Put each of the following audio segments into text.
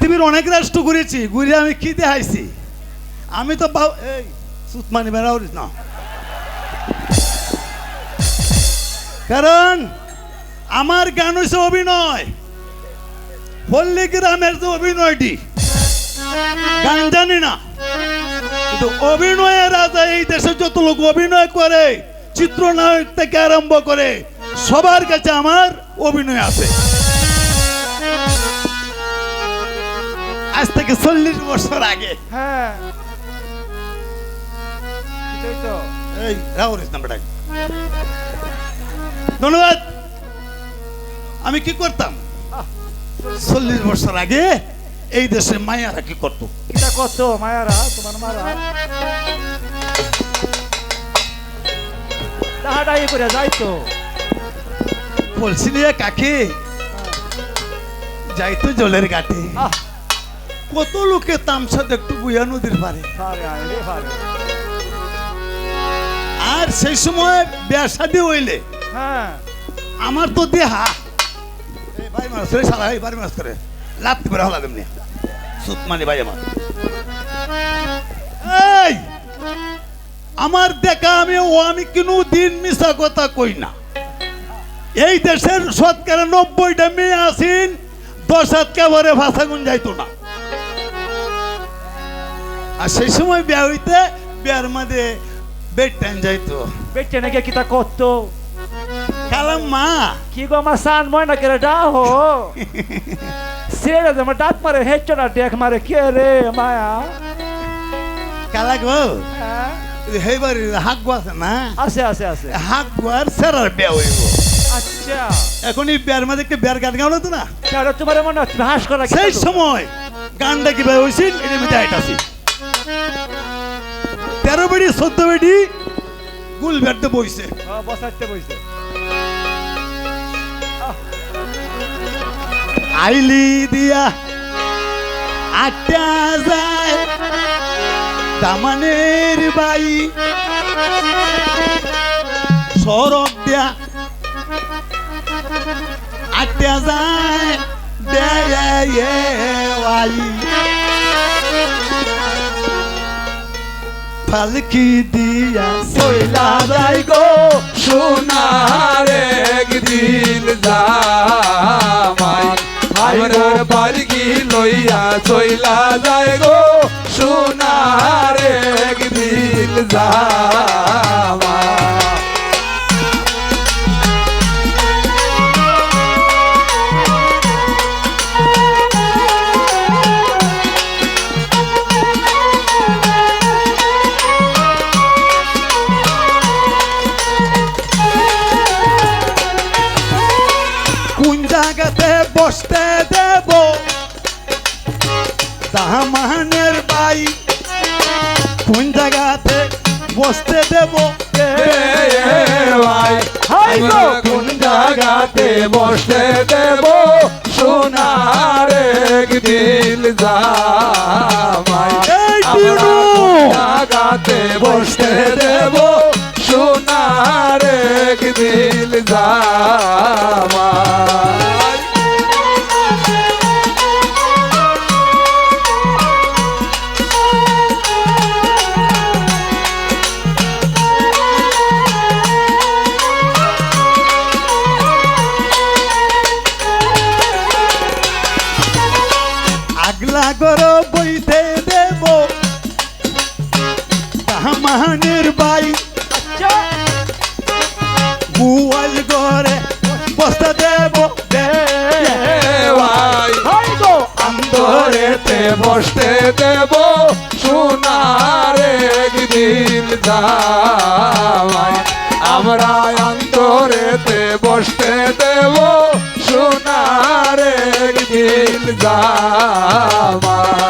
পৃথিবীর অনেক রাষ্ট্র ঘুরেছি, ঘুরে আমি খিদে হাইছি আমি তো এই, সুতমানি বেড়াও না। কারণ আমার গান হয়েছে অভিনয়। পল্লী গ্রামের যে অভিনয়টি, গান জানি না। কিন্তু অভিনয়ের রাজা এই দেশে যত লোক অভিনয় করে, চিত্রনায়ক থেকে আরম্ভ করে, সবার কাছে আমার অভিনয় আছে। আজ থেকে চল্লিশ বছর আগে। হ্যাঁ। এই ধন্যবাদ। আমি কি করতাম? চল্লিশ বছর আগে এই দেশে মায়ারা কি করতো? এটা কত মায়ারা তোমার মারা। ডাহাডাই করে যাইতো। বলছি নিয়ে কাকে যাইতো জলের ঘাটে। কত লোকে তামসা একটু বুয়া নদীর পারে আর সেই সময় বিয়া শাদি হইলে হ্যাঁ। আমার তো দেহা। ভাই মাছ রে সারা বাড়ি মাছ করে লাত্তি করে হলা দেমনি। সুত মানে ভাই আমার। এই আমার দেখা আমি ও আমি কোনো দিন মিশা কথা কই না। এই দেশের শতকরা নব্বইটা মেয়ে আসিন দশ হাত কাবারে ভাষা গুন যাইতো না। আর সেই সময় বিয়া হইতে বিয়ার মধ্যে বেড টাইম যাইতো। বেড বেটে নাকি কিতা করতো? কালাম মা। কি গো আমার সান ময়না করে ডাহো ছেড়ে দে আমার ডাক মারে হেঁচো না ডেক মারে কে রে মায়া? কালা গো? হেবারি হাক গো আছে না? আছে আছে আছে। হাক গোয়ার সেরার বিয়া হইব। আচ্ছা। এখন এই বিয়ার মধ্যে একটা বিয়ার গান গাও না তো না? তোমার মনে হচ্ছে হাস করা সেই সময় গানটা কীভাবে হয়েছিল এটার মধ্যে আইতাছি। তেরো বেড়ি চোদ্দ বেড়ি গুল বেড়তে বইছে। হ্যাঁ, বসাইতে বইছে। আইলি দিয়া আটটা যায় দামানের বাই। সরব দিয়া আটটা যায় দেয় ফালকি দিয়া সইলা যাই গো সোনার একদিন জামাই। আমরার পালকি লইয়া সইলা যাই গো সোনার একদিন জামাই। জায়গাতে বসতে দেব। দামানের বাই কোন জায়গাতে বসতে দেব! কোন জায়গাতে বসতে দেব? সোনার একদিন জামাই। জায়গাতে বসতে সোনার একদিন দাওয়াই আমরা অন্তরেতে বসতে দেব সোনার একদিন জামাই।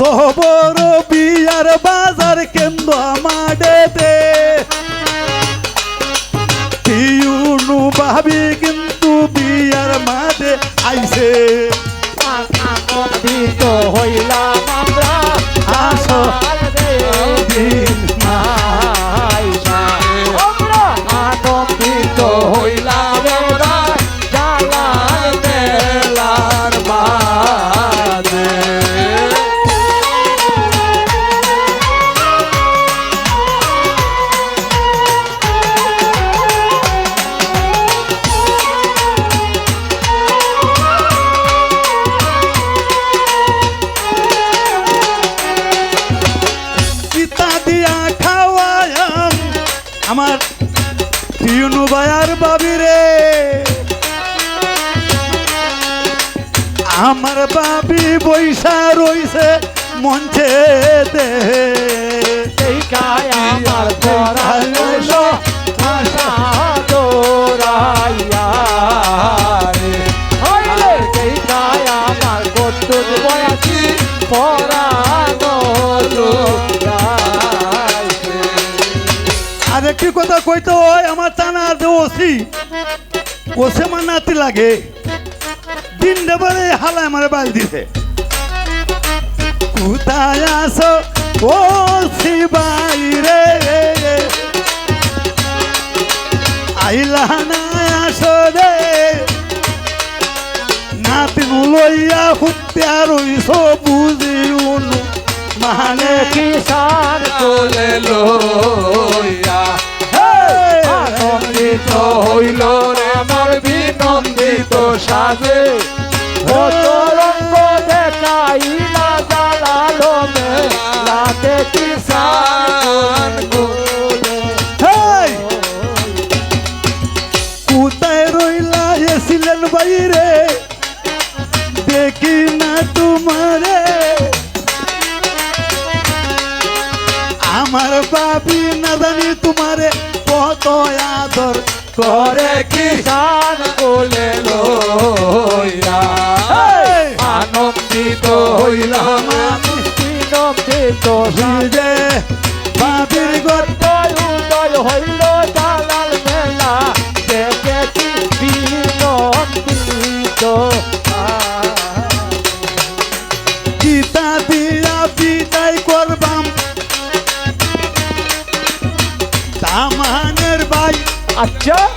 কত বিয়ার বাজার কেন্দ্র মাডেতে পিউনু ভাবি কিন্তু বিয়ার মাঝে আইছে। আনন্দিত হইলাম আমরা। আমার বাবি বৈশা রইছে মঞ্চে দে আমার আর একটি কথা কইতে হয় আমার টানার যে ওসি ওসে আমার নাতি লাগে। দিন দেবারে হালায় আমার বাল দিছে। কোথায় আসো ও বাইরে আইলা না আসো রে। নাতিন লইয়া হুত্যা রইছ বুঝি উনু মানে কিষান কোলে লইয়া। Hey! আনন্দিত হইল রে, আমার বিনন্দিত সাজে। বাইরে। দেখি না তোমারে আমার বাবি না জানি তোমারে কত আদর করে কিষান কোলে লইয়া বিনন্দিত যে বাবির গর্ত উদয় হইল জালাল মেলা। দেখেছি বিনন্দিত গীতা দিয়া বিদায় করবাম। তামানের বাই। আচ্ছা।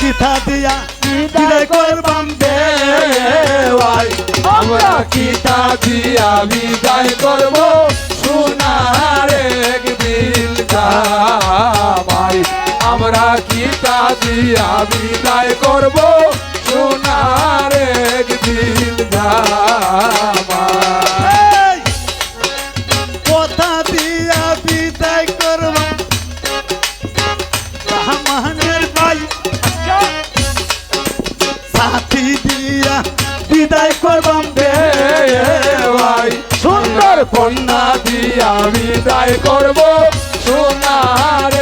গীতা দিয়া বিদায় করবাম। দেওয়াই। আমরা কিতা দিয়া বিদায় করব। সোনার এক দিল জামাই। আমরা কিতা দিয়া বিদায় করব সোনার এক দিল জামাই। কথা দিয়া বিদায় সাথী দিয়া বিদায় করবাম দেওয়াই সুন্দর কন্যা দিয়া বিদায় করব? সোনার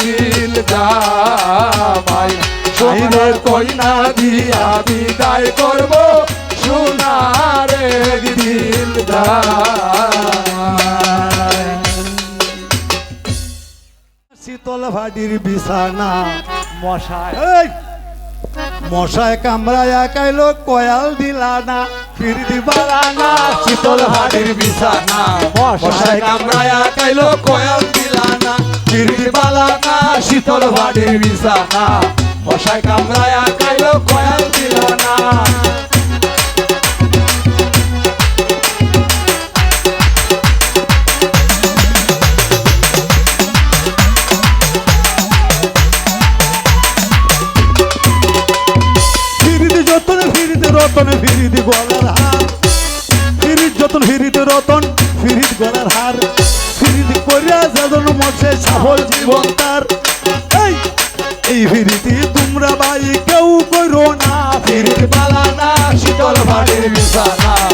দিল জামাই। সুন্দর কন্যা দিয়া বিদায় করব? সোনার দিল শীতল ভাডির বিছানা মশাই। এই! মশায় কামরা কাইলো কয়াল দিলা না শীতল হাড়ির বিছানা। মশায় কামড়ায়া কাইলো কয়াল দিলানা না বালানা শীতল হাড়ির বিছানা। মশায় কামড়ায়া কাইলো কয়াল দিলানা করিয়া যাদন সফল জীবন তার। এই ফিরিতে তোমরা ভাই, কেউ করো না। পালা না, শীতল হাড়ির বিছানা।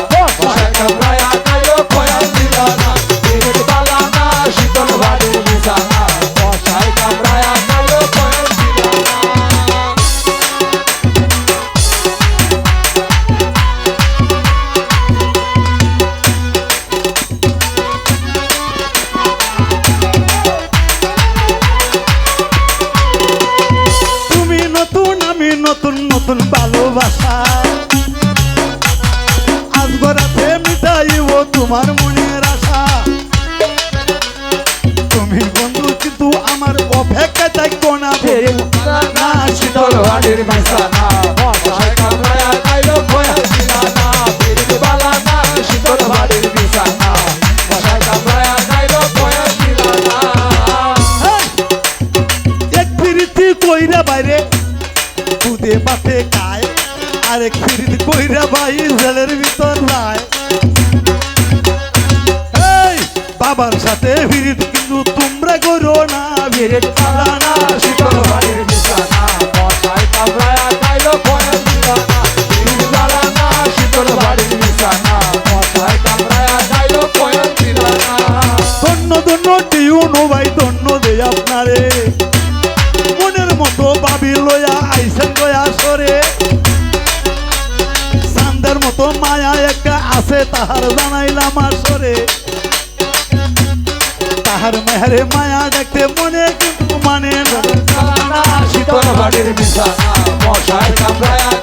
খুদে পাতে খায়। আরে খিরিদ কইরা ভাই, জেলের ভিতর নাই বাবার সাথে ফিরিদ কিন্তু তোমরা করো না। ভিড় না শীতল ভাইয়ের Kadirimiz sana Boşver kapraya